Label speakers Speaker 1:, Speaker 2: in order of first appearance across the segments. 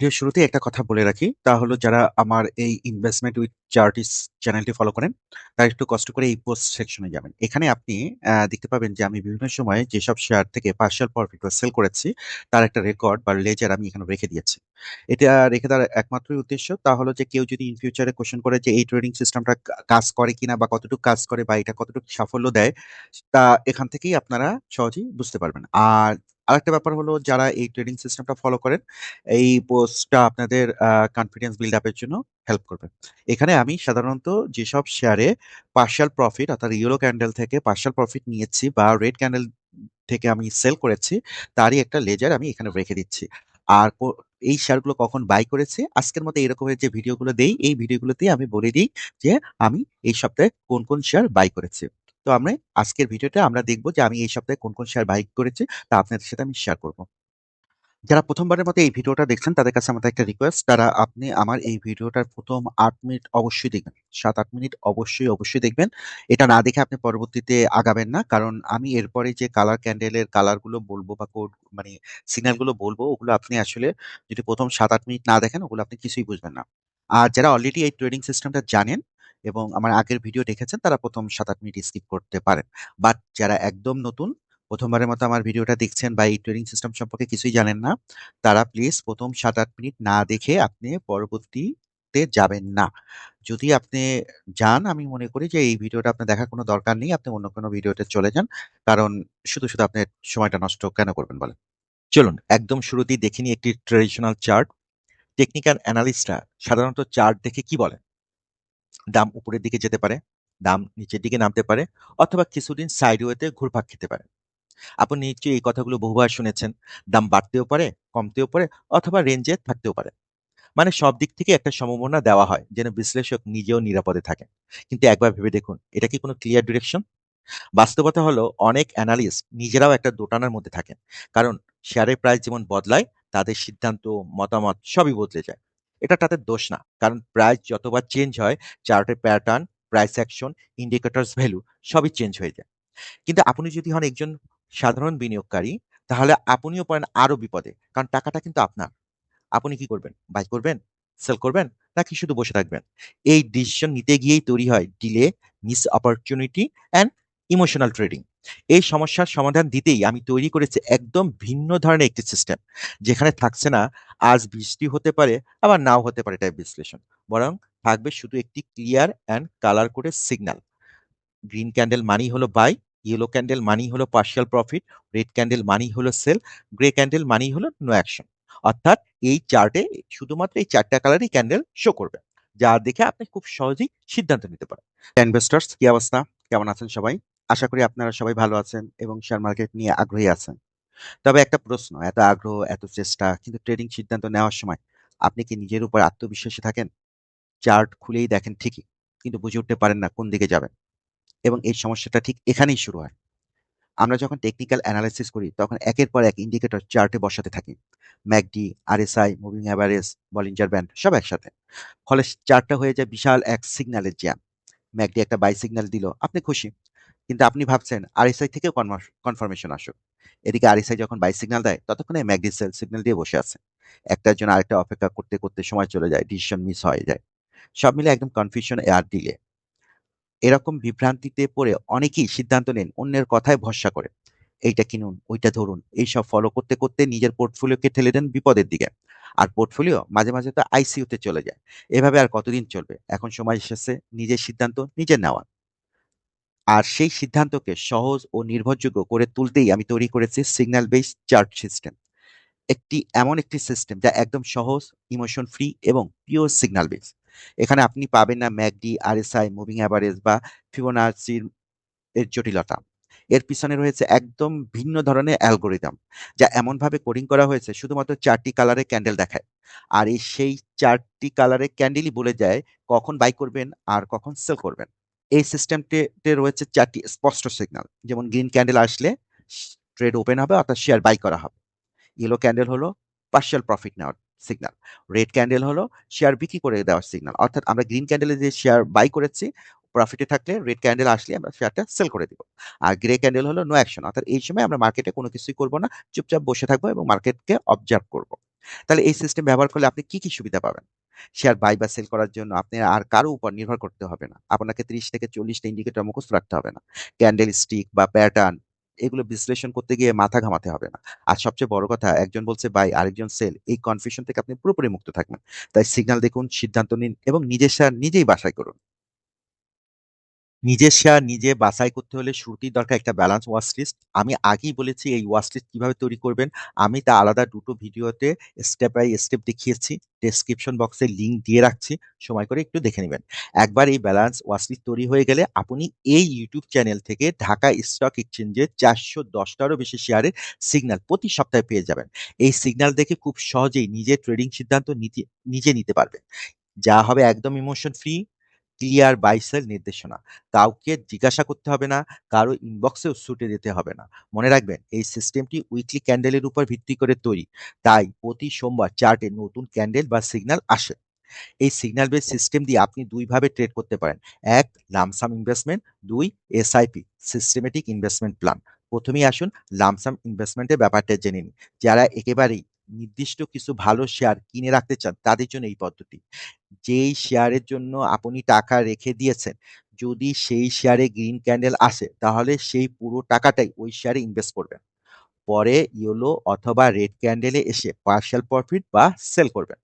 Speaker 1: ভিডিওর শুরুতেই একটা কথা বলে রাখি। তা হলো যারা আমার এই ইনভেস্টমেন্ট উইথ চার্টিস চ্যানেলটি ফলো করেন, তারা একটু কষ্ট করে এই পোস্ট সেকশনে যাবেন। এখানে আপনি দেখতে পাবেন যে আমি বিভিন্ন সময়ে যেসব শেয়ার থেকে পার্শিয়াল প্রফিট বা সেল করেছি, তার একটা রেকর্ড বা লেজার আমি এখানে রেখে দিয়েছি। এটা রেখে দেওয়ার একমাত্রই উদ্দেশ্য তা হলো যে কেউ যদি ইন ফিউচারে কোয়েশ্চেন করে যে এই ট্রেডিং সিস্টেমটা কাজ করে কিনা বা কতটুকু কাজ করে বা এটা কতটুকু সাফল্য দেয়, তা এখান থেকেই আপনারা সহজেই বুঝতে পারবেন। আর আরেকটা ব্যাপার হলো যারা এই ট্রেডিং সিস্টেমটা ফলো করেন, এই পোস্টটা আপনাদের কনফিডেন্স বিল্ড আপের জন্য হেল্প করবে। এখানে আমি সাধারণত যেসব শেয়ারে পার্শিয়াল প্রফিট অর্থাৎ ইয়েলো ক্যান্ডেল থেকে পার্শিয়াল প্রফিট নিয়েছি বা রেড ক্যান্ডেল থেকে আমি সেল করেছি, তারই একটা লেজার আমি এখানে রেখে দিচ্ছি। আর এই শেয়ারগুলো কখন বাই করেছে আজকের মতো এরকমের যে ভিডিওগুলো দেই, এই ভিডিওগুলোতেই আমি বলে দিই যে আমি এই সপ্তাহে কোন, কোন শেয়ার বাই করেছি। তো আমরা আজকের ভিডিওতে আমরা দেখব যে আমি এই সপ্তাহে কোন, কোন শেয়ার বাই করেছি তা আপনাদের সাথে আমি শেয়ার করব। যারা ১ম বারের মতো এই ভিডিওটা দেখছেন তাদের কাছে আমাদের একটা রিকোয়েস্ট তারা আপনি আমার এই ভিডিওটার ১ম ৮ মিনিট অবশ্যই দেখবেন। ৭-৮ মিনিট অবশ্যই, অবশ্যই দেখবেন। এটা না দেখে আপনি পরবর্তীতে আগাবেন না। কারণ আমি এরপরে যে কালার ক্যান্ডেলের কালারগুলো বলব বা কোড মানে সিগন্যালগুলো বলব ওগুলো আপনি আসলে যদি ১ম ৭-৮ মিনিট না দেখেন ওগুলো আপনি কিছুই বুঝবেন না। আর যারা অলরেডি এই ট্রেডিং সিস্টেমটা জানেন এবং আমার আগের ভিডিও দেখেছেন তারা ১ম ৭-৮ মিনিট স্কিপ করতে পারেন। বাট যারা একদম নতুন প্রথমবারের মতো আমার ভিডিওটা দেখছেন বা এই ট্রেডিং সিস্টেম সম্পর্কে কিছুই জানেন না, তারা প্লিজ ১ম ৭-৮ মিনিট না দেখে আপনি পরবর্তীতে যাবেন না। যদি আপনি যান আমি মনে করি যে এই ভিডিওটা আপনার দেখার কোনো দরকার নেই। আপনি অন্য কোনো ভিডিওতে চলে যান। কারণ শুধু, শুধু আপনি সময়টা নষ্ট কেন করবেন বলেন? চলুন একদম শুরুতেই দেখে নিই একটি ট্রেডিশনাল চার্ট। টেকনিক্যাল অ্যানালিস্টরা সাধারণত চার্ট দেখে কি বলেন? দাম উপরের দিকে যেতে পারে, দাম নিচের দিকে নামতে পারে অথবা কিছুদিন সাইডওয়েতে ঘুরপাক খেতে পারে। আপনি নিশ্চয়ই এই কথাগুলো বহুবার শুনেছেন। দাম বাড়তেও পারে, কমতেও পারে অথবা রেঞ্জে থাকতেও পারে। মানে সব দিক থেকে একটা সম্ভাবনা দেওয়া হয় যেন বিশ্লেষক নিজেও নিরাপদে থাকে কিন্তু একবার ভেবে দেখুন, এটা কি কোনো ক্লিয়ার ডিরেকশন? বাস্তবতা হলো অনেক অ্যানালিস্ট নিজেরাও একটা দোটানার মধ্যে থাকেন। কারণ শেয়ারের প্রাইস যেমন বদলায়, তাদের সিদ্ধান্ত, মতামত সবই বদলে যায়। এটা তাদের দোষ না। কারণ প্রাইস যতবার চেঞ্জ হয়, চার্টের pattern, price action, indicators value সবই চেঞ্জ হয়ে যায়। কিন্তু আপনি যদি হন একজন সাধারণ বিনিয়োগকারী, তাহলে আপনিও পড়েন আরও বিপদে। কারণ টাকাটা কিন্তু আপনার। আপনি কি করবেন? বাই করবেন? সেল করবেন? নাকি শুধু বসে থাকবেন? এই ডিসিশন নিতে গিয়েই তৈরি হয় delay, miss opportunity and emotional trading. এই সমস্যার সমাধান দিতেই আমি তৈরি করেছি একদম ভিন্ন ধরনের একটি সিস্টেম। যেখানে থাকছে না আজ বৃষ্টি হতে পারে, আবার নাও হতে পারে টাইপ বিশ্লেষণ। বরং থাকবে শুধু একটি ক্লিয়ার অ্যান্ড কালার কোডের সিগন্যাল। গ্রিন ক্যান্ডেল মানি হলো বাই, ইয়েলো ক্যান্ডেল মানি হলো পার্শিয়াল প্রফিট, রেড ক্যান্ডেল মানি হলো সেল, গ্রে ক্যান্ডেল মানেই হলো নো অ্যাকশন। অর্থাৎ এই চার্টে শুধুমাত্র এই ৪ টা কালারই ক্যান্ডেল শো করবে। যা দেখে আপনি খুব সহজেই সিদ্ধান্ত নিতে পারেন। ইনভেস্টর্স কি অবস্থা? কেমন আছেন সবাই? আশা করি আপনারা সবাই ভালো আছেন এবং শেয়ার মার্কেট নিয়ে আগ্রহী আছেন। তবে একটা প্রশ্ন, এত আগ্রহ, এত চেষ্টা কিন্তু ট্রেডিং সিদ্ধান্ত নেওয়ার সময় আপনি কি নিজের উপর আত্মবিশ্বাসী থাকেন? চার্ট খুলেই দেখেন ঠিকই, কিন্তু বুঝে উঠতে পারেন না কোন দিকে যাবেন। এবং এই সমস্যাটা ঠিক এখানেই শুরু হয়। আমরা যখন টেকনিক্যাল অ্যানালাইসিস করি তখন একের পর এক ইন্ডিকেটর চার্টে বসাতে থাকি। MACD, RSI, moving average, Bollinger band সব একসাথে। ফলে চার্টটা হয়ে যায় বিশাল এক সিগন্যালের জ্যাম। ম্যাকডি একটা বাই সিগন্যাল দিল, আপনি খুশি। কিন্তু আপনি ভাবছেন আরএসআই থেকেও কনফার্মেশন আসুক। এদিকে আরএসআই যখন বাই সিগন্যাল দেয় ততক্ষণে ম্যাকডি সেল সিগন্যাল দিয়ে বসে আছে। একটার জন্য আরেকটা অপেক্ষা করতে, করতে সময় চলে যায়, ডিসিশন মিস হয়ে যায়। সব মিলে একদম কনফিউশন আর ডিলে। এরকম বিভ্রান্তিতে পড়ে অনেকেই সিদ্ধান্ত নেন অন্যের কথায় ভরসা করে। এইটা কিনুন, ওইটা ধরুন। এইসব ফলো করতে, করতে নিজের পোর্টফোলিওকে ঠেলে দেন বিপদের দিকে। আর পোর্টফোলিও মাঝে, মাঝে তো আইসিইউতে চলে যায়। এভাবে আর কতদিন চলবে? এখন সময় এসেছে নিজের সিদ্ধান্ত নিজে নেওয়ার। আর সেই সিদ্ধান্তকে সহজ ও নির্ভরযোগ্য করে তুলতেই আমি তৈরি করেছি সিগন্যাল বেসড চার্ট সিস্টেম। একটি এমন একটি সিস্টেম যা একদম সহজ, ইমোশন ফ্রি এবং পিওর সিগন্যাল বেস। এখানে আপনি পাবেন না ম্যাকডি, আরএসআই, মুভিং অ্যাভারেজ বা ফিবোনাচির এর জটিলতা। এর পিছনে রয়েছে একদম ভিন্ন ধরনের অ্যালগোরিদম যা এমনভাবে কোডিং করা হয়েছে শুধুমাত্র ৪ টি কালারে ক্যান্ডেল দেখায়। আর এই সেই ৪ টি কালারের ক্যান্ডেলই বলে যায় কখন বাই করবেন আর কখন সেল করবেন। এই সিস্টেমটিতে রয়েছে চারটি স্পষ্ট সিগনাল যেমন গ্রিন ক্যান্ডেল আসলে ট্রেড ওপেন হবে অর্থাৎ শেয়ার বাই করা হবে। ইয়েলো ক্যান্ডেল হলো পার্শিয়াল প্রফিট নেওয়ার সিগনাল রেড ক্যান্ডেল হলো শেয়ার বিক্রি করে দেওয়ার সিগনাল অর্থাৎ আমরা গ্রিন ক্যান্ডেলে যে শেয়ার বাই করেছি প্রফিটে থাকলে রেড ক্যান্ডেল আসলে আমরা শেয়ারটা সেল করে দিব। আর গ্রে ক্যান্ডেল হলো নো অ্যাকশন অর্থাৎ এই সময় আমরা মার্কেটে কোনো কিছুই করব না। চুপচাপ বসে থাকব এবং মার্কেটকে অবজার্ভ করব। তাহলে এই সিস্টেম ব্যবহার করলে আপনি কি, কি সুবিধা পাবেন? শেয়ার বাই বা সেল করার জন্য আপনি আর কারও উপর নির্ভর করতে হবে না। আপনাকে ৩০ থেকে ৪০ টা ইন্ডিকেটর মুখস্থ রাখতে হবে না। ক্যান্ডেল স্টিক বা প্যাটার্ন এগুলো বিশ্লেষণ করতে গিয়ে মাথা ঘামাতে হবে না। আর সবচেয়ে বড় কথা একজন বলছে বাই আরেকজন সেল এই কনফিউশন থেকে আপনি পুরোপুরি মুক্ত থাকবেন। তাই সিগন্যাল দেখুন, সিদ্ধান্ত নিন এবং নিজের সার নিজেই বাসায় করুন। নিজের শেয়ার নিজে বাছাই করতে হলে শুরুতেই দরকার একটা ব্যালান্স ওয়াচ লিস্ট। আমি আগেই বলেছি এই ওয়াচ লিস্ট কীভাবে তৈরি করবেন। আমি তা আলাদা দুটো ভিডিওতে স্টেপ বাই স্টেপ দেখিয়েছি। ডেসক্রিপশন বক্সে লিংক দিয়ে রাখছি। সময় করে একটু দেখে নেবেন একবার এই ব্যালান্স ওয়াচ লিস্ট তৈরি হয়ে গেলে আপনি এই ইউটিউব চ্যানেল থেকে ঢাকা স্টক এক্সচেঞ্জে চারশো দশটারও বেশি শেয়ারের সিগন্যাল প্রতি সপ্তাহে পেয়ে যাবেন। এই সিগন্যাল দেখে খুব সহজেই নিজের ট্রেডিং সিদ্ধান্ত নিতে নিজে নিতে পারবেন। যা হবে একদম emotion free, clear buy sell নির্দেশনা। কাউকে জিজ্ঞাসা করতে হবে না, কারও ইনবক্সেও ছুটে যেতে হবে না। মনে রাখবেন এই সিস্টেমটি উইকলি ক্যান্ডেলের উপর ভিত্তি করে তৈরি। তাই প্রতি সোমবার চার্টে নতুন ক্যান্ডেল বা সিগন্যাল আসে। এই সিগন্যাল বেস সিস্টেম দিয়ে আপনি দুইভাবে ট্রেড করতে পারেন। ১ lump sum investment, ২ SIP systematic investment plan. প্রথমেই আসুন লামসাম ইনভেস্টমেন্টের ব্যাপারটা জেনে নিন যারা একেবারেই নির্দিষ্ট কিছু ভালো শেয়ার কিনে রাখতে চান তাদের জন্য এই পদ্ধতি। যেই শেয়ারের জন্য আপনি টাকা রেখে দিয়েছেন, যদি সেই শেয়ারে গ্রিন ক্যান্ডেল আসে তাহলে সেই পুরো টাকাটাই ওই শেয়ারে ইনভেস্ট করবেন। পরে ইয়েলো অথবা রেড ক্যান্ডেলে এসে পার্শিয়াল প্রফিট বা সেল করবেন।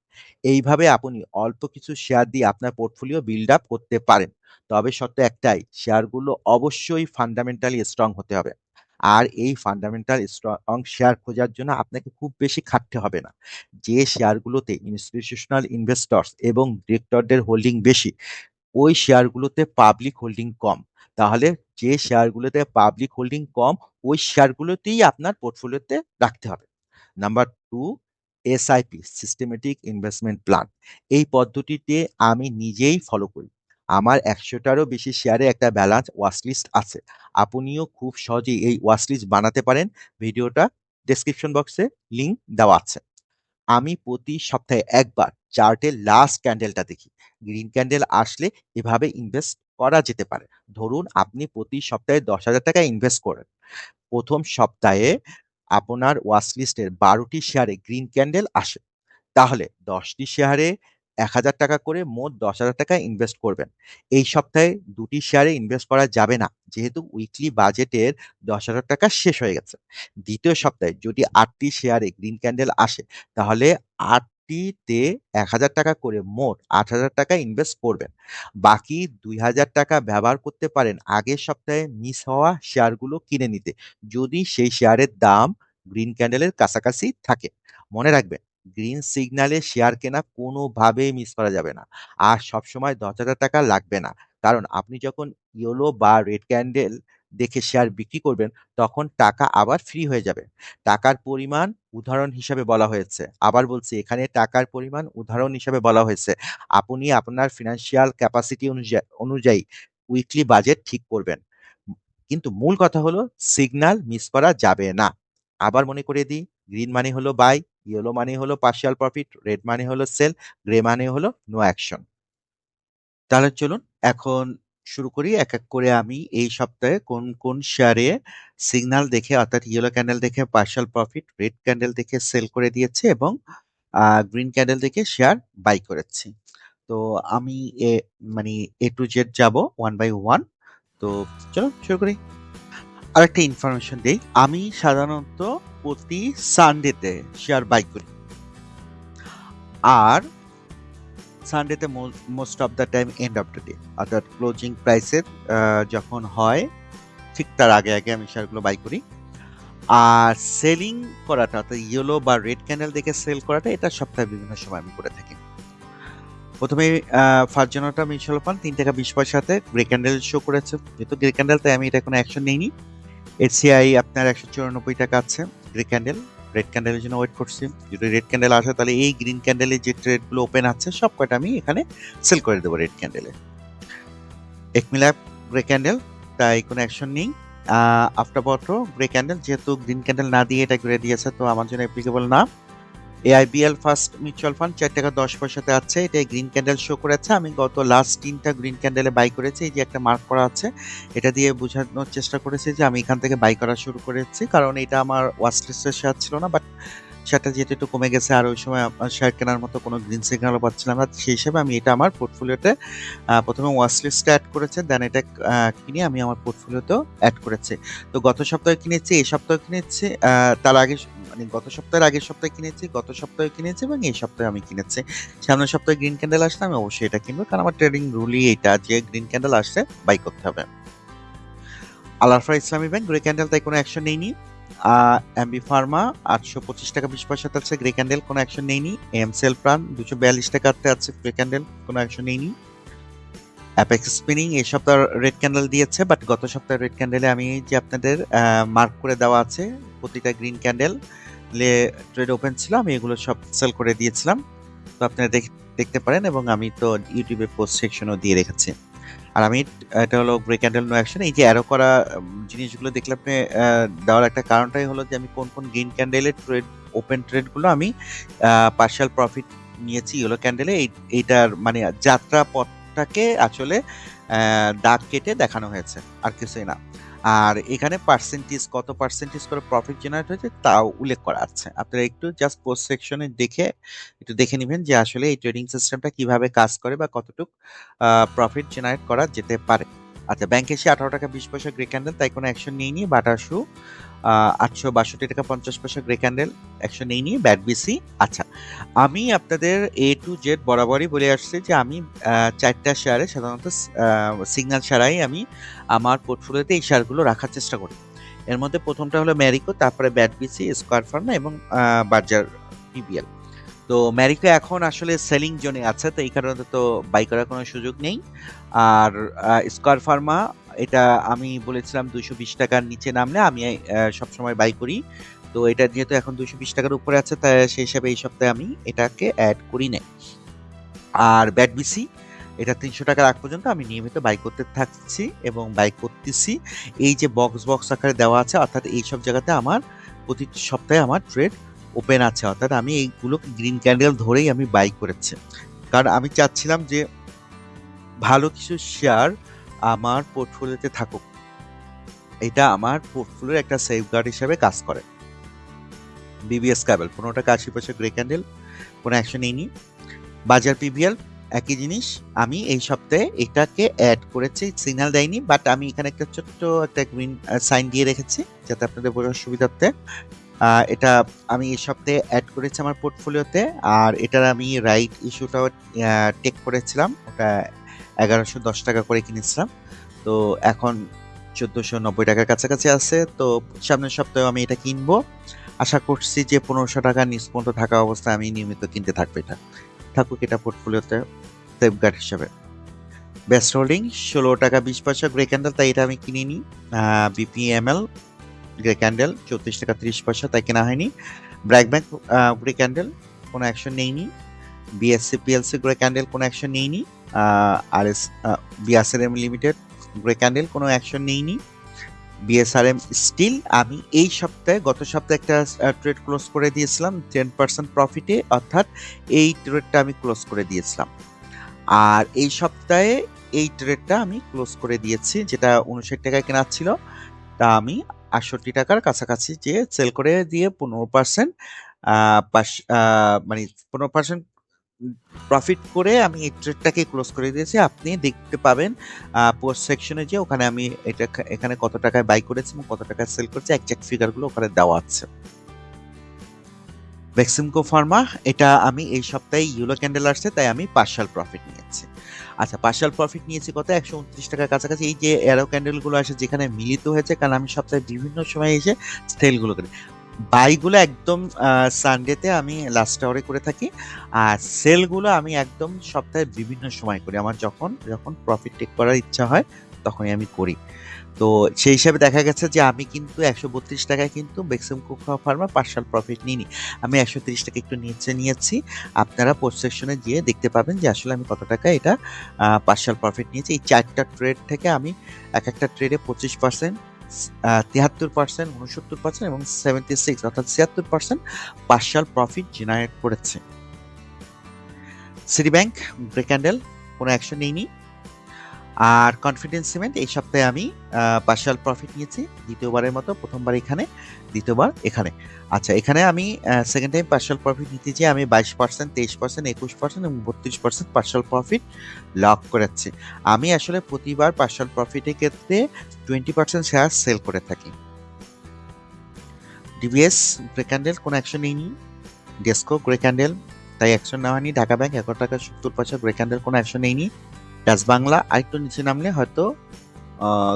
Speaker 1: এইভাবে আপনি অল্প কিছু শেয়ার দিয়ে আপনার পোর্টফোলিও বিল্ড আপ করতে পারেন। তবে শর্ত একটাই, শেয়ারগুলো অবশ্যই ফান্ডামেন্টালি স্ট্রং হতে হবে। আর এই ফান্ডামেন্টাল স্ট্রং শেয়ার খোঁজার জন্য আপনাকে খুব বেশি খাটতে হবে না। যে শেয়ারগুলোতে ইনস্টিটিউশনাল ইনভেস্টরস এবং ডিরেক্টরদের হোল্ডিং বেশি, ওই শেয়ারগুলোতে পাবলিক হোল্ডিং কম। তাহলে যে শেয়ারগুলোতে পাবলিক হোল্ডিং কম, ওই শেয়ারগুলোতেই আপনার পোর্টফোলিওতে রাখতে হবে। Number 2 SIP systematic investment plan. এই পদ্ধতিতে আমি নিজেই ফলো করি। আমার একশোটারও বেশি শেয়ারে একটা ব্যালান্স ওয়াচ লিস্ট আছে। আপনিও খুব সহজেই এই ওয়াচ লিস্ট বানাতে পারেন। ভিডিওটা ডেসক্রিপশন বক্সে লিঙ্ক দেওয়া আছে। আমি প্রতি সপ্তাহে একবার চার্টের লাস্ট ক্যান্ডেলটা দেখি। গ্রিন ক্যান্ডেল আসলে এভাবে ইনভেস্ট করা যেতে পারে। ধরুন আপনি প্রতি সপ্তাহে ৳১০,০০০ ইনভেস্ট করেন। প্রথম সপ্তাহে আপনার ওয়াচ লিস্টের ১২ টি শেয়ারে গ্রিন ক্যান্ডেল আসে। তাহলে ১০ টি শেয়ারে ৳১,০০০ করে মোট ৳১০,০০০ ইনভেস্ট করবেন। এই সপ্তাহে দুটি শেয়ারে ইনভেস্ট করা যাবে না। যেহেতু উইকলি বাজেটের ৳১০,০০০ শেষ হয়ে গেছে। দ্বিতীয় সপ্তাহে যদি আটটি শেয়ারে গ্রিন ক্যান্ডেল আসে তাহলে ৮ টিতে ৳১,০০০ করে মোট ৳৮,০০০ ইনভেস্ট করবেন। বাকি ৳২,০০০ ব্যবহার করতে পারেন আগের সপ্তাহে মিস হওয়া শেয়ারগুলো কিনে নিতে। যদি সেই শেয়ারের দাম গ্রিন ক্যান্ডেলের কাছাকাছি থাকে। মনে রাখবেন গ্রিন সিগন্যালে শেয়ার কেনা কোনোভাবেই মিস করা যাবে না। আর সবসময় ৳১০,০০০ লাগবে না। কারণ আপনি যখন ইয়েলো বা রেড ক্যান্ডেল দেখে শেয়ার বিক্রি করবেন তখন টাকা আবার ফ্রি হয়ে যাবে। টাকার পরিমাণ উদাহরণ হিসাবে বলা হয়েছে। আবার বলছি এখানে টাকার পরিমাণ উদাহরণ হিসাবে বলা হয়েছে। আপনি আপনার ফিনান্সিয়াল ক্যাপাসিটি অনুযায়ী অনুযায়ী উইকলি বাজেট ঠিক করবেন। কিন্তু মূল কথা হলো সিগন্যাল মিস করা যাবে না। আবার মনে করে দিই, গ্রিন মানে হলো বাই, ইয়েলো মানে হলো পার্শিয়াল প্রফিট, রেড মানে হলো সেল, গ্রে মানে হলো নো অ্যাকশন। তাহলে চলুন এখন শুরু করি এক, এক করে আমি এই সপ্তাহে কোন, কোন শেয়ারে সিগন্যাল দেখে অর্থাৎ ইয়েলো ক্যান্ডেল দেখে পার্শিয়াল প্রফিট, রেড ক্যান্ডেল দেখে সেল করে দিয়েছে এবং গ্রিন ক্যান্ডেল দেখে শেয়ার বাই করেছি। তো আমি এ মানে এ টু জেড যাব ওয়ান বাই ওয়ান। তো চলো শুরু করি। আরেকটা ইনফরমেশন দিই আমি সাধারণত প্রতি সানডেতে শেয়ার বাই করি। আর সানডেতে most of the time end of the day অর্থাৎ ক্লোজিং প্রাইসের যখন হয় ঠিক তার আগে, আগে আমি শেয়ারগুলো বাই করি। আর সেলিং করাটা অর্থাৎ ইয়েলো বা রেড ক্যান্ডেল দেখে সেল করাটা এটা সপ্তাহে বিভিন্ন সময় আমি করে থাকি। প্রথমে ফার্স্ট জানুয়ারিটা মিউচুয়াল ফান্ড ৳৩.২০ তে গ্রে ক্যান্ডেল শো করেছে। যেহেতু গ্রে ক্যান্ডেল তাই আমি এটা কোনো অ্যাকশন নেইনি। এসিআই আপনার ৳১৯৪ আছে গ্রে ক্যান্ডেল। রেড ক্যান্ডেলের জন্য ওয়েট করছি। যদি রেড ক্যান্ডেল আসে তাহলে এই গ্রিন ক্যান্ডেলের যে ট্রেডগুলো ওপেন আছে, সব কয়টা আমি এখানে সেল করে দেবো রেড ক্যান্ডেলে। একমিলা গ্রে ক্যান্ডেল তাই কোনো অ্যাকশন নেই। আফটার বটো গ্রে ক্যান্ডেল যেহেতু গ্রিন ক্যান্ডেল না দিয়ে এটা ঘুরে দিয়েছে, তো আমার জন্য অ্যাপ্লিকেবল না। এআইবিএল ফার্স্ট মিউচুয়াল ফান্ড চার টাকা দশ পয়সাতে আছে। এটা গ্রিন ক্যান্ডেল শো করেছে। আমি গত লাস্ট ৩ টা গ্রিন ক্যান্ডেলে বাই করেছি। এই যে একটা মার্ক করা আছে। এটা দিয়ে বোঝানোর চেষ্টা করেছি যে আমি এখান থেকে বাই করা শুরু করেছি। কারণ এটা আমার ওয়াচ লিস্টের শেয়ার ছিল না বাট শেয়ারটা যেহেতু একটু কমে গেছে, আর ওই সময় শেয়ার কেনার মতো কোনো গ্রিন সিগন্যালও পাচ্ছিলাম না, সেই হিসাবে আমি এটা আমার পোর্টফোলিওতে প্রথমে ওয়াচ অ্যাড করেছে দেন এটা কিনে আমি আমার পোর্টফোলিওতেও অ্যাড করেছি। তো গত সপ্তাহে কিনেছি, এই সপ্তাহে কিনেছি তার আগে মানে গত সপ্তাহের আগের সপ্তাহে কিনেছি, গত সপ্তাহে কিনেছি এবং এই সপ্তাহে আমি কিনেছি। সামনের সপ্তাহে গ্রিন ক্যান্ডেল আসলে আমি অবশ্যই এটা কিনবো, কারণ আমার ট্রেডিং রুলই এটা যে গ্রিন ক্যান্ডেল আসলে বাই করতে হবে। আলারফা ইসলামী ব্যাংক গ্রে ক্যান্ডেল তাই কোনো অ্যাকশন নেইনি। এমবি ফার্মা, আটশো পঁচিশ টাকা বিশ পয়সাতে আছে গ্রে ক্যান্ডেল কোনো অ্যাকশন নেইনি। এম সেল প্রাণ দুশো বিয়াল্লিশ টাকাতে আছে গ্রে ক্যান্ডেল কোনো অ্যাকশন নেইনি। অ্যাপেক্স স্পিনিং এই সপ্তাহ রেড ক্যান্ডেল দিয়েছে বাট গত সপ্তাহে রেড ক্যান্ডেলে আমি যে আপনাদের মার্ক করে দেওয়া আছে, প্রতিটা গ্রিন ক্যান্ডেল লে ট্রেড ওপেন ছিল আমি এগুলো সব সেল করে দিয়েছিলাম। তো আপনারা দেখ- দেখতে পারেন, এবং আমি তো ইউটিউবে পোস্ট সেকশনও দিয়ে রেখেছি। আর আমি এটা হলো ব্রেক ক্যান্ডেল নো অ্যাকশন এই যে অ্যারো করা জিনিসগুলো দেখলে আপনি দেওয়ার একটা কারণটাই হলো যে আমি কোন কোন গ্রিন ক্যান্ডেলের ট্রেড ওপেন ট্রেডগুলো আমি পার্শিয়াল প্রফিট নিয়েছি ইয়েলো ক্যান্ডেলে এই, এইটার মানে যাত্রা পথটাকে আসলে দাগ কেটে দেখানো হয়েছে। আর কিছুই না। আর এখানে পার্সেন্টেজ কত পার্সেন্টেজ করে প্রফিট জেনারেট হয়েছে তাও উল্লেখ করা আছে। আপনারা একটু জাস্ট পোস্ট সেকশনে দেখে একটু দেখে নেবেন যে আসলে এই ট্রেডিং সিস্টেমটা কীভাবে কাজ করে বা কতটুকু প্রফিট জেনারেট করা যেতে পারে। আচ্ছা ব্যাংকে এসে আঠারো টাকা বিশ পয়সা গ্রে ক্যান্ডেল তাই কোনো অ্যাকশন নিইনি বাটার শু আটশো বাষট্টি টাকা পঞ্চাশ পয়সা গ্রে ক্যান্ডেল অ্যাকশন নিইনি ব্যাট বিসি আচ্ছা আমি আপনাদের এ টু জেড বরাবরই বলে আসছি যে আমি চারটা শেয়ারে সাধারণত সিগন্যাল ছাড়াই আমি আমার পোর্টফোলিওতে এই শেয়ারগুলো রাখার চেষ্টা করি। এর মধ্যে প্রথমটা হলো ম্যারিকো তারপরে ব্যাট বিসি স্কোয়ার ফার্মা এবং বাজার পিবিএল তো ম্যারিকো এখন আসলে সেলিং জোনে আছে, তো এই কারণে তো বাই করার কোনো সুযোগ নেই। আর স্কোয়ার ফার্মা এটা আমি বলেছিলাম দুশো বিশ টাকার নিচে নামলে আমি সবসময় বাই করি। তো এটা যেহেতু এখন দুশো বিশ টাকার উপরে আছে তাই সেই হিসাবে এই সপ্তাহে আমি এটাকে অ্যাড করি নাই। আর ব্যাট বিসি এটা তিনশো টাকার আগ পর্যন্ত আমি নিয়মিত বাই করতে থাকছি এবং বাই করতেছি। এই যে বক্স বক্স আকারে দেওয়া আছে, অর্থাৎ এই সব জায়গাতে আমার প্রতি সপ্তাহে আমার ট্রেড ওপেন আছে, অর্থাৎ আমি এইগুলো গ্রিন ক্যান্ডেল ধরেই আমি বাই করেছি। কারণ আমি চাচ্ছিলাম যে ভালো কিছু শেয়ার আমার পোর্টফোলিওতে থাকুক। এটা আমার পোর্টফোলিওর একটা সেফগার্ড হিসাবে কাজ করে। বিবিএস ক্যাবেল পনেরো টাকা আশি পয়সা গ্রে ক্যান্ডেল কোনো অ্যাকশন নেইনি বাজার পিভিএল একই জিনিস, আমি এই সপ্তাহে এটাকে অ্যাড করেছি সিগন্যাল দেয়নি বাট আমি এখানে একটা ছোট্ট একটা গ্রিন সাইন দিয়ে রেখেছি, যাতে আপনাদের বোঝার সুবিধার্থে। এটা আমি এই সপ্তাহে অ্যাড করেছি আমার পোর্টফোলিওতে আর এটার আমি রাইট ইস্যুটাও টেক করেছিলাম। ওটা এগারোশো দশ টাকা করে কিনেছিলাম। তো এখন চোদ্দোশো নব্বই টাকার কাছাকাছি আছে। তো সামনের সপ্তাহে আমি এটা কিনবো। আশা করছি যে পনেরোশো টাকা নিচ পর্যন্ত থাকা অবস্থায় আমি নিয়মিত কিনতে থাকব এটা। থাকুক এটা পোর্টফোলিওতে সেফগার্ড হিসাবে। বেস্ট হোল্ডিং ষোলো টাকা বিশ পয়সা গ্রে ক্যান্ডেল তাই এটা আমি কিনে নিই বিপিএমএল গ্রে ক্যান্ডেল চৌত্রিশ টাকা তিরিশ পয়সা, তাই কেনা হয়নি। ব্র্যাক ব্যাংক গ্রে ক্যান্ডেল কোনো অ্যাকশন নেইনি। বিএসসি পিএলসি গ্রে ক্যান্ডেল কোনো অ্যাকশন নেইনি। আর S BSRM limited grey candle কোনো অ্যাকশন নেইনি। বিএসআরএম স্টিল আমি এই সপ্তাহে, গত সপ্তাহে একটা ট্রেড ক্লোজ করে দিয়েছিলাম টেন পার্সেন্ট প্রফিটে অর্থাৎ এই ট্রেডটা আমি ক্লোজ করে দিয়েছিলাম। আর এই সপ্তাহে এই ট্রেডটা আমি ক্লোজ করে দিয়েছি, যেটা উনষাট টাকায় কেনার ছিল, তা আমি আটষট্টি টাকার কাছাকাছি যে সেল করে দিয়ে পনেরো পার্সেন্ট মানে পনেরো পার্সেন্ট প্রফিট করে আমি এই ট্রেডটাকে ক্লোজ করে দিয়েছি। আপনি দেখতে পাবেন পোস্ট সেকশনে যে ওখানে আমি এটা এখানে কত টাকায় বাই করেছি এবং কত টাকায় সেল করেছি একজ্যাক্ট ফিগারগুলো ওখানে দেওয়া আছে। ভ্যাক্সিমকো ফার্মা এটা আমি এই সপ্তাহে ইউলো ক্যান্ডেল আসছে, তাই আমি পার্শাল প্রফিট নিয়েছি। আচ্ছা পার্শাল প্রফিট নিয়েছি কত? একশো উনত্রিশ টাকার কাছাকাছি। এই যে অ্যারো ক্যান্ডেলগুলো আসে, যেখানে মিলিত হয়েছে, কারণ আমি সপ্তাহে বিভিন্ন সময় এসে সেলগুলো করি। বাইগুলো একদম সানডেতে আমি লাস্ট আওয়ারে করে থাকি, আর সেলগুলো আমি একদম সপ্তাহে বিভিন্ন সময় করি। আমার যখন যখন প্রফিট টেক করার ইচ্ছা হয়, তখনই আমি করি। তো সেই হিসাবে দেখা গেছে যে আমি কিন্তু একশো বত্রিশ টাকায় কিন্তু Beximco pharma partial profit নিইনি। আমি একশো তিরিশ টাকা একটু নিচে নিয়েছি। আপনারা পোস্ট সেকশনে গিয়ে দেখতে পাবেন যে আসলে আমি কত টাকা এটা পার্শাল প্রফিট নিয়েছি। এই চারটা ট্রেড থেকে আমি এক একটা ট্রেডে পঁচিশ পার্সেন্ট তিয়াত্তর পার্সেন্ট উনসত্তর পার্সেন্ট এবং সেভেন্টি সিক্স অর্থাৎ ছিয়াত্তর পার্সেন্ট পার্শাল প্রফিট জেনারেট করেছে। সিটি ব্যাংক ব্রেক ক্যান্ডেল কোনো অ্যাকশন নেইনি। আর কনফিডেন্স সিমেন্ট এই সপ্তাহে আমি পার্শাল প্রফিট নিয়েছি, দ্বিতীয়বারের মতো, প্রথমবার এখানে, দ্বিতীয়বার এখানে। আচ্ছা এখানে আমি সেকেন্ড টাইম পার্শাল প্রফিট নিতে যেয়ে আমি বাইশ পার্সেন্ট তেইশ পার্সেন্ট একুশ পার্সেন্ট এবং বত্রিশ পার্সেন্ট পার্শাল প্রফিট লক করেছি। আমি আসলে প্রতিবার পার্শাল প্রফিটের ক্ষেত্রে টোয়েন্টি পার্সেন্ট শেয়ার সেল করে থাকি। ডিবিএস গ্রে ক্যান্ডেল কোনো অ্যাকশন নেইনি। ডেস্কো গ্রে ক্যান্ডেল তাই অ্যাকশন নেওয়া হয়নি। ঢাকা ব্যাংক এগারো টাকা, সত্তর পয়সা গ্রে ক্যান্ডেল কোনো অ্যাকশন নেইনি। ডাচ বাংলা আরেকটু নিচে নামলে হয়তো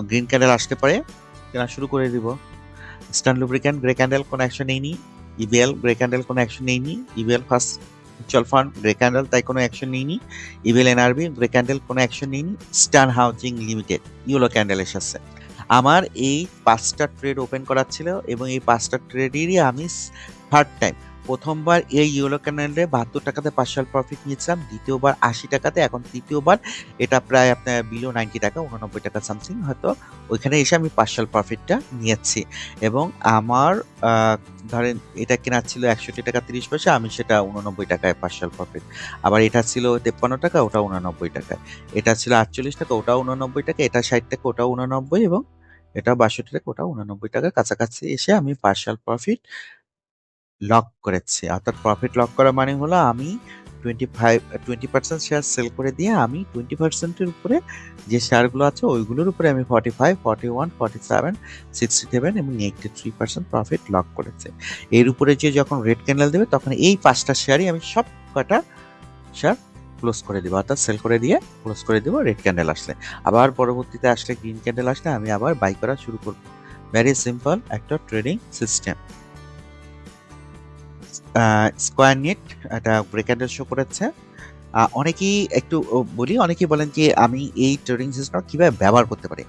Speaker 1: গ্রিন ক্যান্ডেল আসতে পারে। কেনা শুরু করে দিব। স্টান লুব্রিক্যান্ট গ্রে ক্যান্ডেল কোনো অ্যাকশন নেইনি। ইবিএল গ্রে ক্যান্ডেল কোনো অ্যাকশন নেইনি। EBL first mutual fund grey candle তাই কোনো অ্যাকশন নেইনি। ইবিএল এনআরবি গ্রে ক্যান্ডেল কোনো অ্যাকশন নেইনি। Eastern housing limited yellow candle এসেছে আমার এই পাঁচটা ট্রেড ওপেন করা ছিল এবং এই পাঁচটা ট্রেডেরই আমি থার্ড টাইম প্রথমবার এই ইউলো ক্যানেলে বাহাত্তর টাকাতে পার্শাল প্রফিট নিয়েছিলাম, দ্বিতীয়বার আশি টাকাতে, এখন তৃতীয়বার এটা প্রায় আপনার বিলো নাইনটি টাকা, উননব্বই টাকা সামথিং হয়তো ওইখানে এসে আমি পার্শাল প্রফিটটা নিয়েছি। এবং আমার ধরেন এটা কেনা ছিল একষট্টি টাকা তিরিশ পয়সা, আমি সেটা উননব্বই টাকায় পার্শাল প্রফিট আবার এটা ছিল তেপ্পান্ন টাকা ওটা উননব্বই টাকায় এটা ছিল আটচল্লিশ টাকা ওটা উননব্বই টাকা, এটা ষাট টাকা, ওটাও উননব্বই, এবং এটা বাষট্টি টাকা ওটা উননব্বই টাকার কাছাকাছি এসে আমি পার্শাল প্রফিট লক করেছে। অর্থাৎ প্রফিট লক করা মানে হলো আমি twenty five twenty percent share sell করে দিয়ে আমি টোয়েন্টি পার্সেন্টের উপরে যে শেয়ারগুলো আছে ওইগুলোর উপরে আমি forty five forty one forty seven sixty seven এবং eighty three percent profit lock করেছে। এর উপরে যে যখন রেড ক্যান্ডেল দেবে তখন এই পাঁচটা শেয়ারই আমি সব কটা শেয়ার ক্লোজ করে দেবো। অর্থাৎ সেল করে দিয়ে ক্লোজ করে দেবো রেড ক্যান্ডেল আসলে। আবার পরবর্তীতে আসলে গ্রিন ক্যান্ডেল আসলে আমি আবার বাই করা শুরু করব। ভেরি সিম্পল একটা ট্রেডিং সিস্টেম স্কোয়ার নিট একটা ব্রেক ক্যান্ডেল শো করেছে। অনেকেই একটু বলি, অনেকেই বলেন যে, আমি এই ট্রেডিং সিস্টেম কীভাবে ব্যবহার করতে পারি?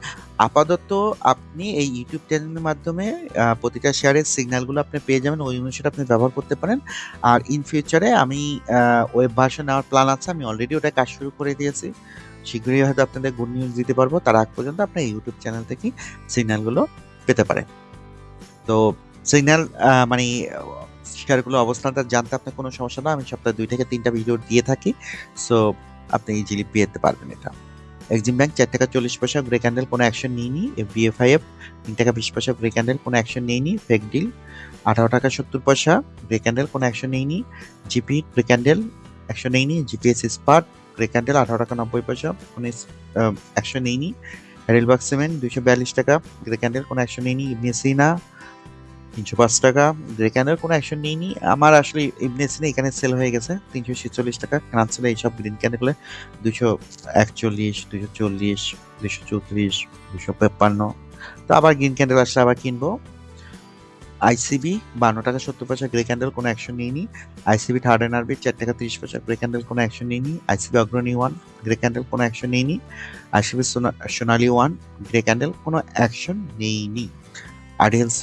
Speaker 1: আপাতত আপনি এই ইউটিউব চ্যানেলের মাধ্যমে প্রতিটা শেয়ারের সিগন্যালগুলো আপনি পেয়ে যাবেন, ওই অনুসারে আপনি ব্যবহার করতে পারেন। আর ইন ফিউচারে আমি ওয়েব ভার্সন নেওয়ার প্ল্যান আছে, আমি অলরেডি ওটা কাজ শুরু করে দিয়েছি। শীঘ্রই হয়তো আপনাদের গুড নিউজ দিতে পারব, তার আগ পর্যন্ত আপনার ইউটিউব চ্যানেল থেকে সিগন্যালগুলো পেতে পারেন। তো সিগন্যাল মানে শেয়ারগুলো অবস্থানটা জানতে আপনার কোনো সমস্যা না, আমি সপ্তাহে দুই থেকে তিনটা ভিডিও দিয়ে থাকি। সো আপনি ইজিলি পেতে পারবেন এটা। এক্সিম ব্যাংক চার টাকা চল্লিশ পয়সা গ্রে ক্যান্ডেল কোনো অ্যাকশন নিইনি বিএফআইএফ তিন টাকা বিশ পয়সা গ্রে ক্যান্ডেল কোনো অ্যাকশন নেইনি ফেক ডিল আঠারো টাকা সত্তর পয়সা গ্রে ক্যান্ডেল কোনো অ্যাকশন নেইনি জিপি গ্রে ক্যান্ডেল অ্যাকশন নেইনি জিপিএস ইস্পাট গ্রে ক্যান্ডেল আঠারো টাকা নব্বই পয়সা কোনো অ্যাকশন নেইনি রেলবাগ সিমেন্ট দুইশো বিয়াল্লিশ টাকা গ্রে ক্যান্ডেল কোনো অ্যাকশন নেইনি মেসিনা তিনশো পাঁচ টাকা। ক্যান্ডেল কোনো অ্যাকশন নেইনি। আমার আসলে ইবনে সিনা এখানে সেল হয়ে গেছে। তিনশো ছেচল্লিশ টাকা। কানান ছিল এইসব গ্রিন ক্যান্ডেলে দুশো একচল্লিশ, দুশো চল্লিশ, দুশো চৌত্রিশ, দুশো তেপ্পান্ন তো আবার গ্রিন ক্যান্ডেল আসলে আবার কিনবো। আইসিবি বান্ন টাকা, সত্তর পয়সা গ্রে ক্যান্ডেল কোনো অ্যাকশন নেইনি। আইসিবি থার্ড এনআরবি চার টাকা, তিরিশ পয়সা গ্রে ক্যান্ডেল কোনো অ্যাকশন নেইনি। ICB Agrani one grey candle কোনো অ্যাকশন নেইনি। ICB Sonali one grey candle কোনো অ্যাকশন নেইনি। আডিয়েলস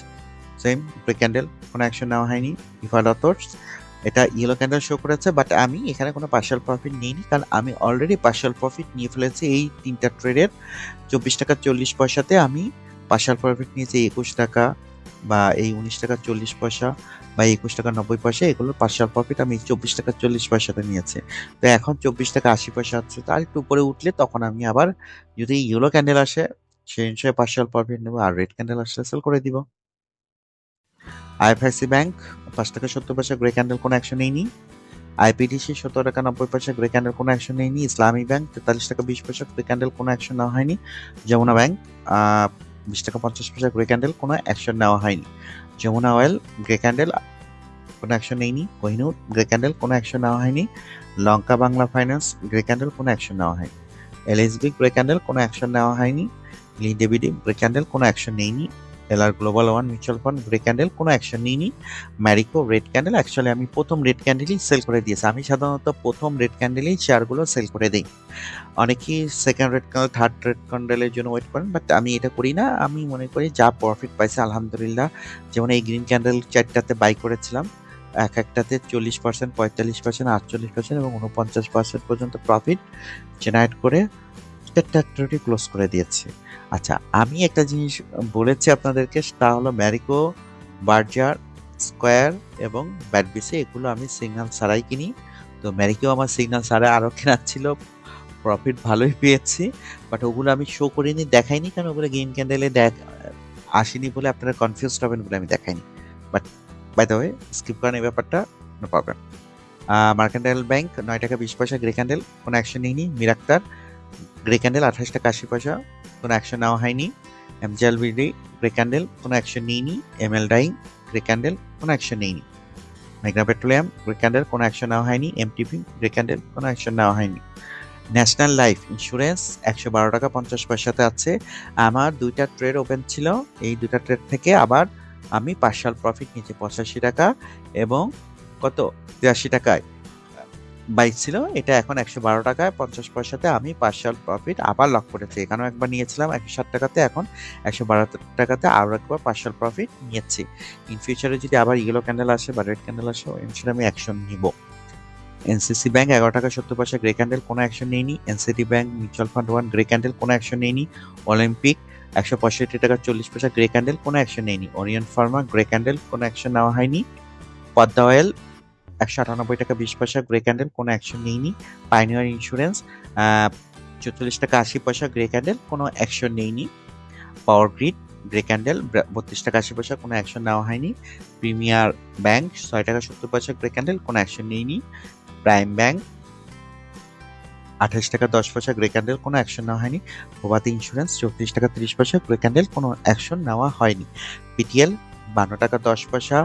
Speaker 1: সেম গ্রে ক্যান্ডেল কোনো অ্যাকশন নেওয়া হয়নি ইফা ডটস এটা ইয়েলো ক্যান্ডেল শো করেছে বাট আমি এখানে কোনো পার্শাল প্রফিট নিইনি, কারণ আমি অলরেডি পার্শাল প্রফিট নিয়ে ফেলেছি এই তিনটা ট্রেডের চব্বিশ টাকা চল্লিশ পয়সাতে আমি পার্শাল প্রফিট নিয়েছি একুশ টাকা বা এই উনিশ টাকা চল্লিশ পয়সা বা একুশ টাকা নব্বই পয়সা, এগুলোর পার্শাল প্রফিট আমি চব্বিশ টাকা চল্লিশ পয়সাতে নিয়েছি। তো এখন চব্বিশ টাকা আশি পয়সা আছে তার একটু উপরে উঠলে তখন আমি আবার যদি ইয়েলো ক্যান্ডেল আসে, সেই অনুসারে পার্শাল প্রফিট নেব আর রেড ক্যান্ডেল আসলে সেল করে দিব। আইএফআইসি ব্যাংক, পাঁচ টাকা সত্তর পয়সা গ্রে ক্যান্ডেল কোনো অ্যাকশন নেইনি আইপিডিসি সত্তর টাকা নব্বই পয়সা গ্রে ক্যান্ডেল কোনো অ্যাকশন নেইনি ইসলামী ব্যাংক তেতাল্লিশ টাকা বিশ পয়সা গ্রে ক্যান্ডেল কোনো অ্যাকশন নেওয়া হয়নি। যমুনা ব্যাংক বিশ টাকা পঞ্চাশ পয়সা গ্রে ক্যান্ডেল কোনো অ্যাকশন নেওয়া হয়নি। যমুনা অয়েল গ্রে ক্যান্ডেল কোনো অ্যাকশন নেইনি কোহিনুর গ্রে ক্যান্ডেল কোনো অ্যাকশন নেওয়া হয়নি। Lanka Bangla finance grey candle কোনো অ্যাকশন নেওয়া হয়নি। এলএসবি গ্রে ক্যান্ডেল কোনো অ্যাকশন নেওয়া হয়নি। লি ডেভিডি গ্রে ক্যান্ডেল কোনো অ্যাকশন নেইনি LR global one mutual fund grey candle কোনো অ্যাকশন নিইনি। ম্যারিকো রেড ক্যান্ডেল অ্যাকচুয়ালি আমি প্রথম রেড ক্যান্ডেলই সেল করে দিয়েছি। আমি সাধারণত প্রথম রেড ক্যান্ডেলেই শেয়ারগুলো সেল করে দিই। অনেকেই second red candle third red ক্যান্ডেলের জন্য ওয়েট করেন বাট আমি এটা করি না। আমি মনে করি যা প্রফিট পাইছে, আলহামদুলিল্লাহ, যেমন এই গ্রিন ক্যান্ডেল চারটাতে বাই করেছিলাম, এক একটাতে চল্লিশ পার্সেন্ট পঁয়তাল্লিশ পার্সেন্ট আটচল্লিশ পার্সেন্ট এবং উনপঞ্চাশ পার্সেন্ট পর্যন্ত প্রফিট জেনারেট করে চারটা ট্রেডই ক্লোজ করে দিয়েছে। আচ্ছা আমি একটা জিনিস বলেছি আপনাদেরকে তা হলো ম্যারিকো বার্জার স্কোয়ার এবং ব্যাটবিসে এগুলো আমি সিগনাল ছাড়াই কিনি। তো ম্যারিকো আমার সিগনাল ছাড়া আরও কেনার ছিল
Speaker 2: প্রফিট ভালোই পেয়েছি বাট ওগুলো আমি শো করিনি, দেখাইনি, কারণ ওগুলো গ্রিন ক্যান্ডেলে দেখ, আসেনি বলে আপনারা কনফিউজড হবেন বলে আমি দেখাইনি। But by the way skip করেন এই ব্যাপারটা নো প্রবলেম মার্কেন্টাইল ব্যাংক নয় টাকা বিশ পয়সা গ্রে ক্যান্ডেল কোনো অ্যাকশন নিইনি মিরাক্তার গ্রে ক্যান্ডেল আঠাশ টাকা আশি পয়সা। কোনো অ্যাকশন নেওয়া হয়নি। এমজেল বিডি গ্রে ক্যান্ডেল কোনো অ্যাকশন নিইনি। M L dyeing grey candle কোনো অ্যাকশন নেইনি। মেঘনা পেট্রোলিয়াম গ্রে ক্যান্ডেল কোনো অ্যাকশন নেওয়া হয়নি। এম এমটিপি গ্রে ক্যান্ডেল কোনো অ্যাকশন নেওয়া হয়নি। ন্যাশনাল লাইফ ইন্স্যুরেন্স একশো বারো টাকা পঞ্চাশ পয়সাতে আছে। আমার দুইটা ট্রেড ওপেন ছিল। এই দুইটা ট্রেড থেকে আবার আমি পার্শাল প্রফিট নিয়েছি পঁচাশি টাকা এবং কত? তিরাশি টাকায়। বাইক ছিল, এটা এখন একশো বারো টাকায় পঞ্চাশ পয়সাতে আমি পার্শাল প্রফিট আবার লক করেছি। এখানেও একবার নিয়েছিলাম, একশো ষাট টাকাতে, এখন একশো বারো টাকাতে আরও একবার পার্শাল প্রফিট নিয়েছি। ইন ফিউচারে যদি আবার ইয়েলো ক্যান্ডেল আসে বা রেড ক্যান্ডেল আসে ইনশিওর আমি অ্যাকশন নিব। এনসিসি ব্যাংক এগারো টাকা সত্তর পয়সা গ্রে ক্যান্ডেল কোনো অ্যাকশন নেয়নি। NCT bank mutual fund one grey candle কোনো অ্যাকশন নেয়নি। অলিম্পিক একশো পঁয়ষট্টি টাকা চল্লিশ পয়সা গ্রে ক্যান্ডেল কোনো অ্যাকশন নেয়নি। ওরিয়ন ফার্মা গ্রে ক্যান্ডেল কোনো অ্যাকশন নেওয়া হয়নি। পদ্মা অয়েল একশো আটানব্বই টাকা বিশ পয়সা গ্রে ক্যান্ডেল কোনো অ্যাকশন নেয়নি পাইনিয়ার ইন্স্যুরেন্স চৌচল্লিশ টাকা আশি পয়সা গ্রে ক্যান্ডেল কোনো অ্যাকশন নেয়নি পাওয়ার গ্রিড গ্রে ক্যান্ডেল বত্রিশ টাকা আশি পয়সা, কোনো অ্যাকশন নেওয়া হয়নি। প্রিমিয়ার ব্যাংক ছয় টাকা সত্তর পয়সা গ্রে ক্যান্ডেল কোনো অ্যাকশন নেয়নি প্রাইম ব্যাংক আঠাশ টাকা দশ পয়সা গ্রে ক্যান্ডেল কোনো অ্যাকশন নেওয়া হয়নি। প্রভাতী ইন্স্যুরেন্স চৌত্রিশ টাকা তিরিশ পয়সা গ্রে ক্যান্ডেল কোনো অ্যাকশন নেওয়া হয়নি। পিটিএল বান্ন টাকা দশ পয়সা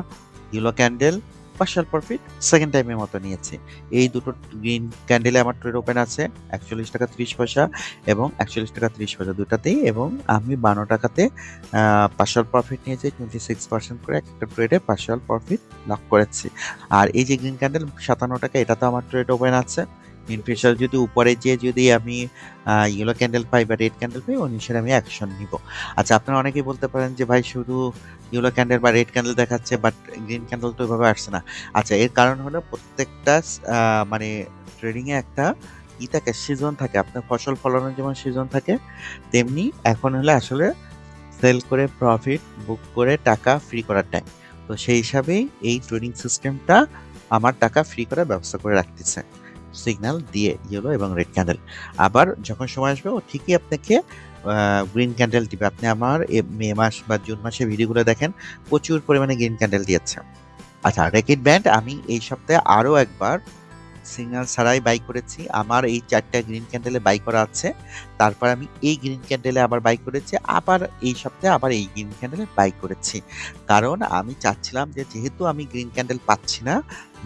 Speaker 2: yellow candle partial profit second টাইমের মতো নিয়েছি। এই দুটো গ্রিন ক্যান্ডেলে আমার ট্রেড ওপেন আছে, একচল্লিশ টাকা ত্রিশ পয়সা এবং একচল্লিশ টাকা ত্রিশ পয়সা দুটাতেই এবং আমি বান্ন টাকাতে পার্শাল প্রফিট নিয়েছি টোয়েন্টি সিক্স পার্সেন্ট করে একটা ট্রেডে পার্শাল প্রফিট লক করেছি। আর এই যে গ্রিন ক্যান্ডেল সাতান্ন টাকা, এটা তো আমার ট্রেড ওপেন আছে। ইন যদি উপরে যে যদি আমি ইয়েলো ক্যান্ডেল পাই বা রেড ক্যান্ডেল পাই অনুসারে আমি অ্যাকশন নিব। আচ্ছা আপনারা অনেকেই বলতে পারেন যে, ভাই, শুধু ইয়েলো ক্যান্ডেল বা রেড ক্যান্ডেল দেখাচ্ছে বাট গ্রিন ক্যান্ডেল তো ওইভাবে আসছে না। আচ্ছা এর কারণ হলো প্রত্যেকটা মানে ট্রেডিং এ একটা ই থাকে সিজন থাকে। আপনার ফসল ফলানোর যেমন সিজন থাকে, তেমনি এখন হলে আসলে সেল করে প্রফিট বুক করে টাকা ফ্রি করার টাইম তো সেই হিসাবেই এই ট্রেডিং সিস্টেমটা আমার টাকা ফ্রি করার ব্যবস্থা করে রাখতেছে। সিগন্যাল দিয়ে ইয়েলো এবং রেড ক্যান্ডেল আবার যখন সময় আসবে, ও ঠিকই আপনাকে গ্রিন ক্যান্ডেল দিবে। আপনি আমার মে মাস বা জুন মাসে ভিডিওগুলো দেখেন, প্রচুর পরিমাণে গ্রিন ক্যান্ডেল দিয়েছে। আচ্ছা রেকিড ব্যান্ড, আমি এই সপ্তাহে আরও একবার সিগন্যাল ছাড়াই বাই করেছি। আমার এই চারটা গ্রিন ক্যান্ডেলে বাই করা আছে। তারপর আমি এই গ্রিন ক্যান্ডেলে আবার বাই করেছি, আবার এই সপ্তাহে আবার এই গ্রিন ক্যান্ডেলে বাই করেছি। কারণ আমি চাচ্ছিলাম যে, যেহেতু আমি গ্রিন ক্যান্ডেল পাচ্ছি না,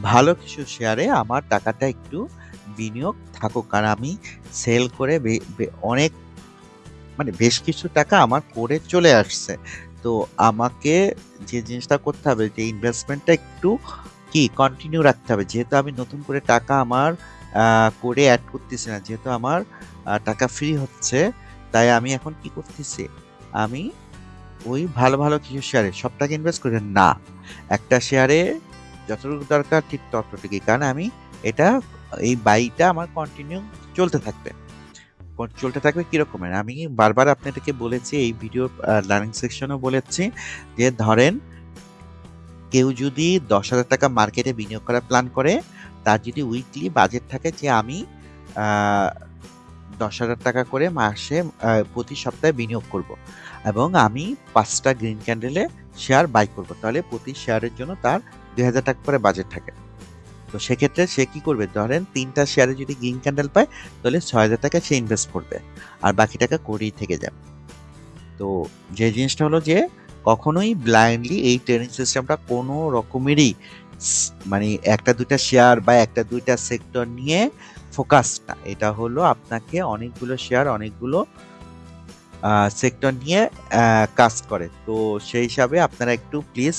Speaker 2: ভালো কিছু শেয়ারে আমার টাকাটা একটু বিনিয়োগ থাকুক। কারণ আমি সেল করে অনেক মানে বেশ কিছু টাকা আমার করে চলে আসছে। তো আমাকে যে জিনিসটা করতে হবে, যে ইনভেস্টমেন্টটা একটু কি কন্টিনিউ রাখতে হবে। যেহেতু আমি নতুন করে টাকা আমার করে অ্যাড করতেছি না, যেহেতু আমার টাকা ফ্রি হচ্ছে, তাই আমি এখন কি করতেছি? আমি ওই ভালো ভালো কিছু শেয়ারে সব টাকা ইনভেস্ট করি না। একটা শেয়ারে যতটুকু দরকার ঠিক ততটুকুই, কারণ আমি এটা, এই বাইটা আমার কন্টিনিউ চলতে থাকবে। চলতে থাকবে কিরকমের আমি বারবার আপনাদেরকে বলেছি, এই ভিডিও লার্নিং সেকশনও বলেছি যে ধরেন কেউ যদি দশ হাজার টাকা মার্কেটে বিনিয়োগ করার প্ল্যান করে, তার যদি উইকলি বাজেট থাকে যে আমি দশ হাজার টাকা করে মাসে প্রতি সপ্তাহে বিনিয়োগ করব এবং আমি পাঁচটা গ্রিন ক্যান্ডেলে শেয়ার বাই করব। তাহলে প্রতি শেয়ারের জন্য তার দুই হাজার টাকা করে বাজেট থাকে। তো সেক্ষেত্রে সে কি করবে? ধরেন তিনটা শেয়ারে যদি গ্রিন ক্যান্ডেল পায়, তাহলে ছয় হাজার টাকা সে ইনভেস্ট করবে। আর বাকি টাকা করেই থেকে যাবে। তো যে জিনিসটা হলো যে কখনোই ব্লাইন্ডলি এই ট্রেনিং সিস্টেমটা কোনো রকমেরই মানে একটা দুইটা শেয়ার বা একটা দুইটা সেক্টর নিয়ে ফোকাস না। এটা হলো আপনাকে অনেকগুলো শেয়ার অনেকগুলো সেক্টর নিয়ে কাজ করে। তো সেই হিসাবে আপনারা একটু প্লিজ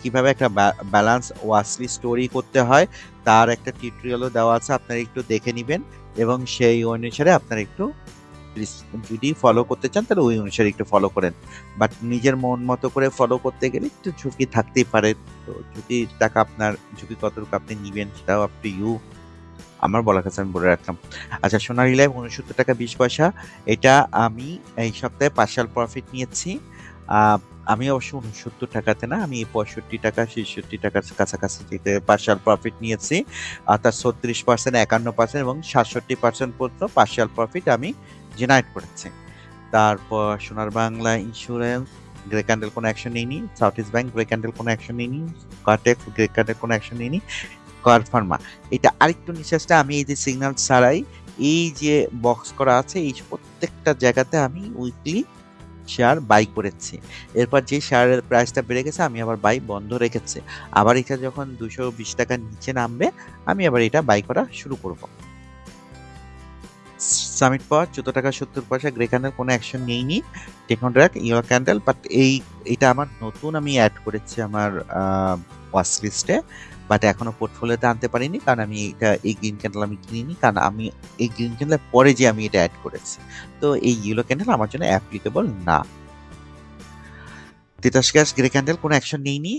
Speaker 2: কীভাবে একটা ব্যালেন্স ওয়াসলি স্টোরি করতে হয়, তার একটা টিউটোরিয়ালও দেওয়া আছে, আপনারা একটু দেখে নেবেন এবং সেই অনুসারে আপনারা একটু যদি ফলো করতে চান, তাহলে ওই অনুসারে একটু ফলো করেন। বাট নিজের মন মতো করে ফলো করতে গেলে একটু ঝুঁকি থাকতেই পারে। তো ঝুঁকি টাকা আপনার, ঝুঁকি কতটুকু আপনি নিবেন সেটাও আপ টু ইউ আমার বলার কাছে আমি বলে রাখলাম। আচ্ছা সোনালী লাইভ উনসত্তর টাকা বিশ পয়সা। এটা আমি এই সপ্তাহে পার্শাল প্রফিট নিয়েছি। আমি অবশ্য উনসত্তর টাকাতে না, আমি পঁয়ষট্টি টাকা, ছেষট্টি টাকার কাছাকাছি যেতে পার্শাল প্রফিট নিয়েছি। অর্থাৎ ছত্রিশ পার্সেন্ট একান্ন পার্সেন্ট এবং সাতষট্টি পার্সেন্ট পর্যন্ত পার্শাল প্রফিট আমি জেনারেট করেছে। তারপর Sonar Bangla insurance grey candle কোনো অ্যাকশন নিইনি South East Bank grey candle কোনো অ্যাকশন নিইনি কার্টেক্স গ্রে ক্যান্ডেল কোনো অ্যাকশন নিইনি কার ফার্মা এটা আরেকটু নিঃশ্বাসটা আমি এই যে সিগন্যাল ছাড়াই, এই যে বক্স করা আছে, এই প্রত্যেকটা জায়গাতে আমি উইকলি শেয়ার বাই করেছি। এরপর যে শেয়ারের প্রাইসটা বেড়ে গেছে, আমি আবার বাই বন্ধ রেখেছি। আবার এটা যখন দুশো বিশ টাকার নিচে নামবে, আমি আবার এটা বাই করা শুরু করব। সামিট পর চোদ্দ টাকা, সত্তর পয়সা গ্রে ক্যান্ডেল কোনো অ্যাকশন নেইনি। টেকনোড্রাক ইয়েলো ক্যান্ডেল বাট এই, এটা আমার নতুন আমি অ্যাড করেছি আমার ওয়াচ লিস্টে বাট এখনও পোর্টফোলিওতে আনতে পারিনি, কারণ আমি এটা, এই গ্রিন ক্যান্ডেল আমি কিনিনি, কারণ আমি এই গ্রিন ক্যান্ডেলের পরে যে আমি এটা অ্যাড করেছি। তো এই ইয়েলো ক্যান্ডেল আমার জন্য অ্যাপ্লিকেবল না। তিতাস গ্যাস গ্রে ক্যান্ডেল কোনো অ্যাকশন নেইনি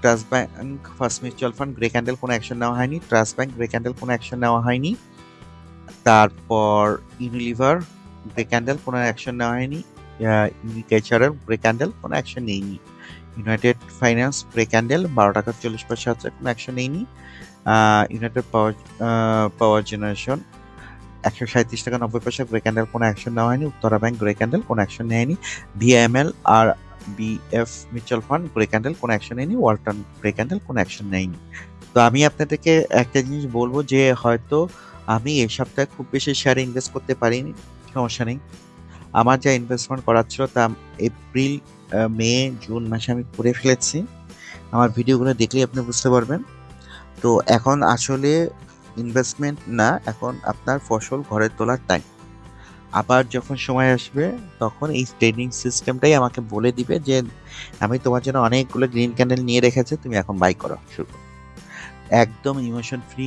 Speaker 2: Trust Bank first mutual fund grey candle কোনো অ্যাকশন নেওয়া হয়নি ট্রাস্ট ব্যাংক গ্রে ক্যান্ডেল কোনো অ্যাকশন নেওয়া হয়নি। তারপর ইউনিলিভার গ্রে ক্যান্ডেল, কোনো অ্যাকশন নেওয়া হয়নি। ইউনিকেচারের গ্রে ক্যান্ডেল, কোনো অ্যাকশন নেইনি। ইউনাইটেড ফাইন্যান্স গ্রে ক্যান্ডেল, বারো টাকা চল্লিশ পয়সা আছে, কোনো অ্যাকশন নেইনি। ইউনাইটেড পাওয়ার পাওয়ার জেনারেশন, একশো সাঁত্রিশ টাকা নব্বই পয়সা গ্রে ক্যান্ডেল, কোনো অ্যাকশন নেওয়া হয়নি। উত্তরা ব্যাংক গ্রে ক্যান্ডেল, কোনো অ্যাকশন নেয়নি। ভিএমএল আর BF mutual fund grey candle, কোনো অ্যাকশন নেয়নি। ওয়ালটন গ্রে ক্যান্ডেল, কোনো অ্যাকশন নেয়নি। তো আমি আপনাদেরকে একটা জিনিস বলব যে হয়তো আমি এই সপ্তাহে খুব বেশি শেয়ারে ইনভেস্ট করতে পারিনি, সমস্যা নেই। আমার যা ইনভেস্টমেন্ট করার ছিল তা এপ্রিল মে জুন মাসে আমি করে ফেলেছি। আমার ভিডিওগুলো দেখলেই আপনি বুঝতে পারবেন। তো এখন আসলে ইনভেস্টমেন্ট না, এখন আপনার ফসল ঘরে তোলার টাইম আবার যখন সময় আসবে, তখন এই ট্রেডিং সিস্টেমটাই আমাকে বলে দিবে যে, আমি তোমার জন্য অনেকগুলো গ্রিন ক্যান্ডেল নিয়ে রেখেছি, তুমি এখন বাই করো, শুরু একদম ইমোশন ফ্রি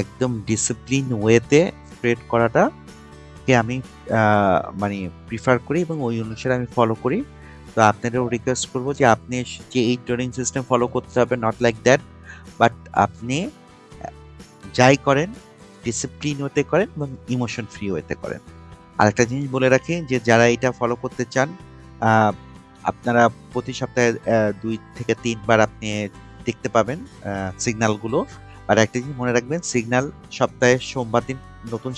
Speaker 2: একদম ডিসিপ্লিন ওয়েতে ট্রেড করাটা কে আমি মানে প্রিফার করি এবং ওই অনুসারে আমি ফলো করি। তো আপনাদেরও রিকোয়েস্ট করব যে আপনি যে এই ট্রেনিং সিস্টেম ফলো করতে হবে নট লাইক দ্যাট বাট আপনি, যাই করেন ডিসিপ্লিন ওয়েতে করেন এবং ইমোশন ফ্রি ওয়েতে করেন। আরেকটা জিনিস বলে রাখি যে যারা এটা ফলো করতে চান আপনারা প্রতি সপ্তাহে দুই থেকে তিনবার আপনি দেখতে পাবেন সিগন্যালগুলো আর একটা জিনিস মনে রাখবেন? সিগনাল সপ্তাহে সোমবার দিন নতুন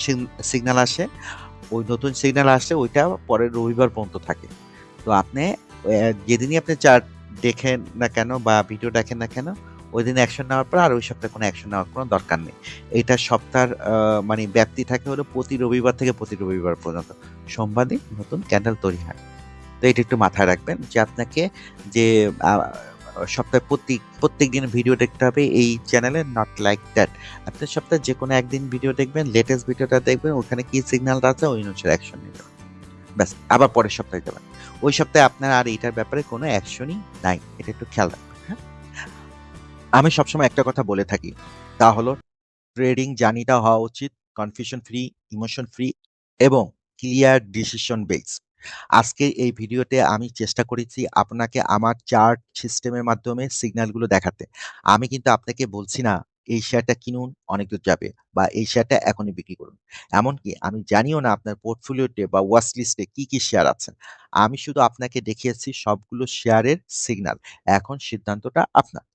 Speaker 2: সিগনাল আসে। ওই নতুন সিগনাল আসলে ওইটা পরের রবিবার পর্যন্ত থাকে। তো আপনি যেদিনই আপনি চার্ট দেখেন না কেন বা ভিডিও দেখেন না কেন ওই দিন অ্যাকশন নেওয়ার পর আর ওই সপ্তাহে কোনো অ্যাকশন নেওয়ার কোনো দরকার নেই। এটা সপ্তাহের মানে ব্যাপ্তি থাকে হলো প্রতি রবিবার থেকে প্রতি রবিবার পর্যন্ত। সোমবার দিন নতুন ক্যান্ডেল তৈরি হয়। তো এটা একটু মাথায় রাখবেন যে আপনাকে যে সপ্তাহে প্রত্যেক প্রত্যেক দিন ভিডিও দেখতে হবে এই চ্যানেলে নট লাইক দ্যাট আপনি সপ্তাহে যে কোনো একদিন ভিডিও দেখবেন লেটেস্ট ভিডিওটা দেখবেন, ওখানে কি সিগন্যালটা আছে, ওই অনুসারে অ্যাকশন হবে। ব্যাস, আবার পরের সপ্তাহে যাবেন ওই সপ্তাহে আপনার আর এইটার ব্যাপারে কোনো অ্যাকশনই নাই। এটা একটু খেয়াল রাখবেন হ্যাঁ? আমি সবসময় একটা কথা বলে থাকি, তা হলো ট্রেডিং জার্নিটা হওয়া উচিত কনফিউশন ফ্রি ইমোশন ফ্রি এবং ক্লিয়ার ডিসিশন বেস আজকে এই ভিডিওতে আমি চেষ্টা করেছি আপনাকে আমার চার্ট সিস্টেমের মাধ্যমে সিগন্যালগুলো দেখাতে। আমি কিন্তু আপনাকে বলছি না, এই শেয়ারটা কিনুন, অনেক দূর যাবে বা এই শেয়ারটা এখনই বিক্রি করুন। এমনকি আমি জানিও না আপনার পোর্টফোলিওতে বা ওয়াচ লিস্টে কি কি শেয়ার আছে। আমি শুধু আপনাকে দেখিয়েছি সবগুলো শেয়ারের সিগন্যাল। এখন সিদ্ধান্তটা আপনার।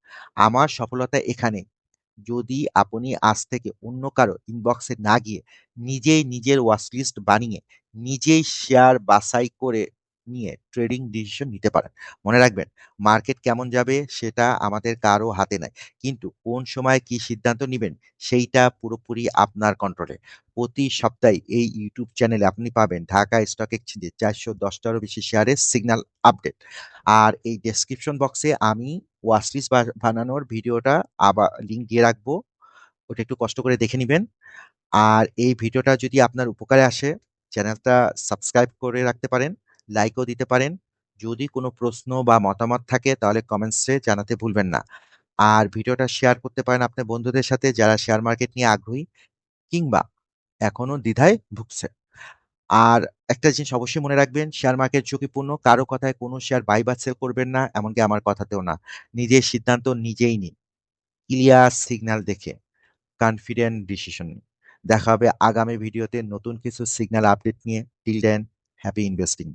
Speaker 2: আমার সফলতা এখানে। যদি আপনি আজ থেকে অন্য কারও ইনবক্সে না গিয়ে নিজেই নিজের ওয়াচ লিস্ট বানিয়ে নিজেই শেয়ার বাছাই করে নিয়ে ট্রেডিং ডিসিশন নিতে পারেন। মনে রাখবেন মার্কেট কেমন যাবে সেটা আমাদের কারও হাতে নাই। কিন্তু কোন সময় কি সিদ্ধান্ত নেবেন সেইটা পুরোপুরি আপনার কন্ট্রোলে প্রতি সপ্তাহে এই ইউটিউব চ্যানেলে আপনি পাবেন ঢাকা স্টক এক্সচেঞ্জে চারশো দশটারও বেশি শেয়ারের সিগন্যাল আপডেট আর এই ডেসক্রিপশন বক্সে আমি ওয়াচলিস্ট বানানোর ভিডিওটা আবার লিঙ্ক দিয়ে রাখব। ওটা একটু কষ্ট করে দেখে নেবেন। আর এই ভিডিওটা যদি আপনার উপকারে আসে, চ্যানেলটা সাবস্ক্রাইব করে রাখতে পারেন লাইকও দিতে পারেন। যদি কোনো প্রশ্ন বা মতামত থাকে, তাহলে কমেন্টসে জানাতে ভুলবেন না। আর ভিডিওটা শেয়ার করতে পারেন আপনার বন্ধুদের সাথে যারা শেয়ার মার্কেট নিয়ে আগ্রহী, কিংবা এখনও দ্বিধায় ভুগছে। আর একটা জিনিস অবশ্যই মনে রাখবেন শেয়ার মার্কেট ঝুঁকিপূর্ণ, কারও কথায় কোনো শেয়ার বাই বা সেল করবেন না, এমনকি আমার কথাতেও না। নিজের সিদ্ধান্ত নিজেই নিন। ক্লিয়ার সিগন্যাল দেখে কনফিডেন্ট ডিসিশন নিন। দেখা হবে আগামী ভিডিওতে নতুন কিছু সিগন্যাল আপডেট নিয়ে। Till then happy investing